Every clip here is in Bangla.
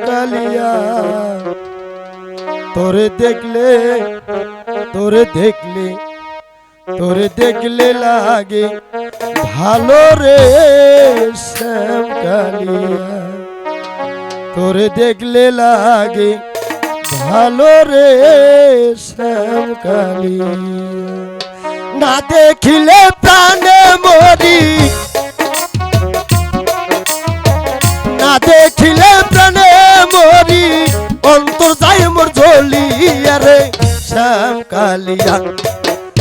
কালিয়া তোরে দেখলে তোরে দেখলে তোরে দেখলে লাগে ভালো রে শ্যাম কালিয়া তোরে দেখলে লাগে ভালো রে শ্যাম কালিয়া না দেখিলে প্রাণে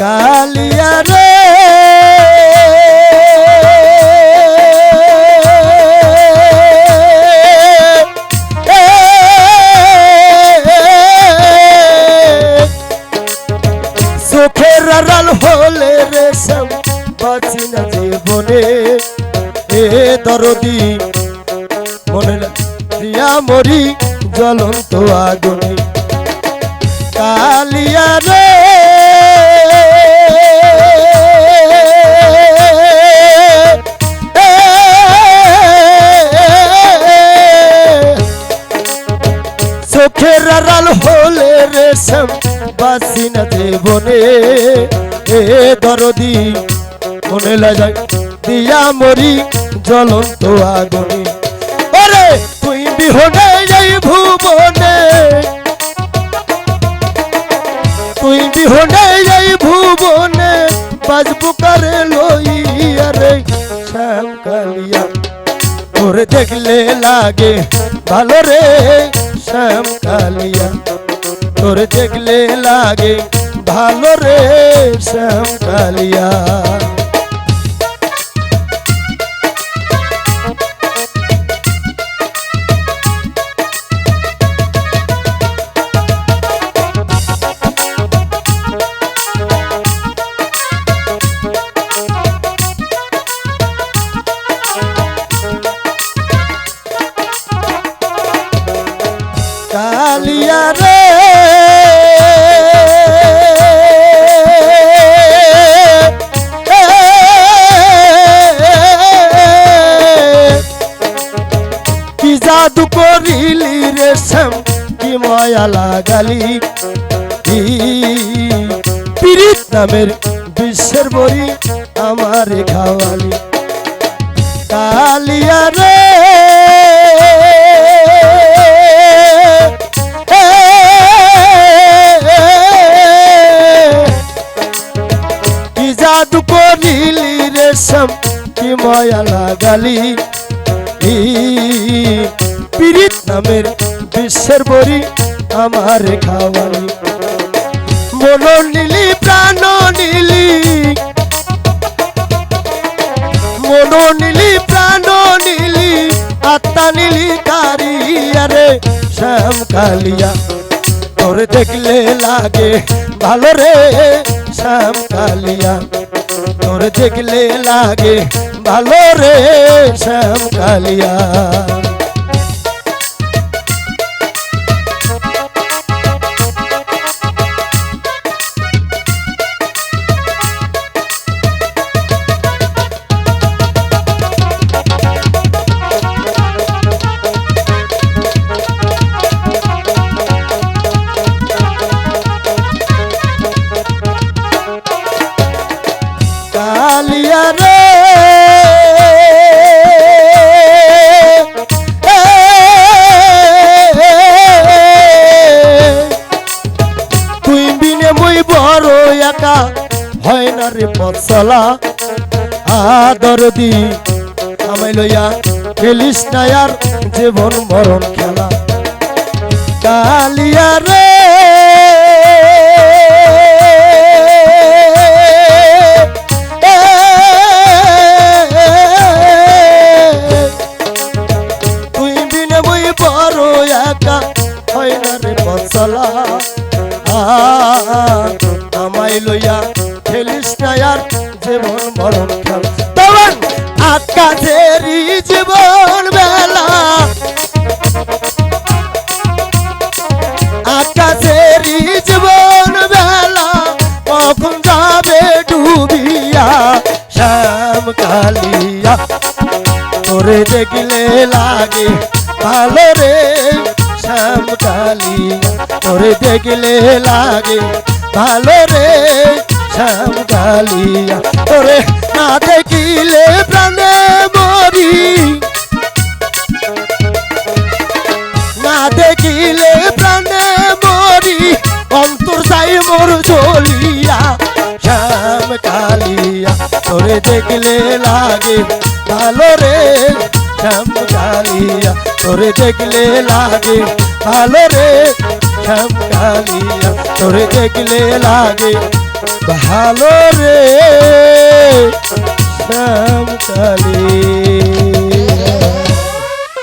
কালিয়া রে। চোখের আড়াল হলে রে সব বাঁচি না জীবনে। এ দরদি মনে দিয়া মরি, জ্বলন্ত আগুনে। কালিয়া রে। রেশম বাসি না জীবনে এ দরদি মনে লাগাই দিয়া মরি জ্বলন্ত আগুনে। ওরে তুই বিহনে এই ভুবনে। তুই বিহনে এই ভুবনে, বাজবু কারে লইয়া রে শ্যাম কালিয়া তোরে দেখলে লাগে ভালো রে শ্যাম কালিয়া তোরে দেখলে লাগে ভালো রে শ্যাম কালিয়া কালিয়া রে কি? পীড়িত নামের বিশ্বের বড়ি আমার খাওয়ালি। কালিয়া রে। কি জাদু করিলি রে শ্যাম? কি মায়া লাগালি? ই পীড়িত নামের বিশ্বের বড়ি আমার খাওয়ালি মন নীলি, প্রাণ নীলি। মন নীলি, প্রাণ নীলি। আত্মা নীলি কারিয়া রে শ্যাম কালিয়া। তোর দেখলে লাগে ভালো রে, শ্যাম কালিয়া। তোর দেখলে লাগে ভালো রে, শ্যাম কালিয়া। চলা আদর দি। আমায় লইয়া ফেলিস নায়ার জীবন মরণ খেলা। কালিয়া রে। তুই আমায় লইয়া ফেলিস মরণ খেলা তখন আকাশেরই জীবন বেলা। আকাশেরই জীবন বেলা, কখন যাবে ডুবিয়া শ্যাম কালিয়া? তোরে দেখলে লাগে ভালো রে শ্যাম কালিয়া। তোরে দেখলে লাগে ভালো রে শ্যাম কালিয়া তোরে না দেখিলে প্রাণে মরি। না দেখিলে প্রাণে মরি, অন্তর যাই মোর জ্বলিয়া। শ্যাম কালিয়া তোরে দেখলে লাগে ভালো রে। শ্যাম কালিয়া তোরে দেখলে লাগে ভালো রে। শ্যাম কালিয়া তোরে দেখলে লাগে ভালো রে শ্যামকালী।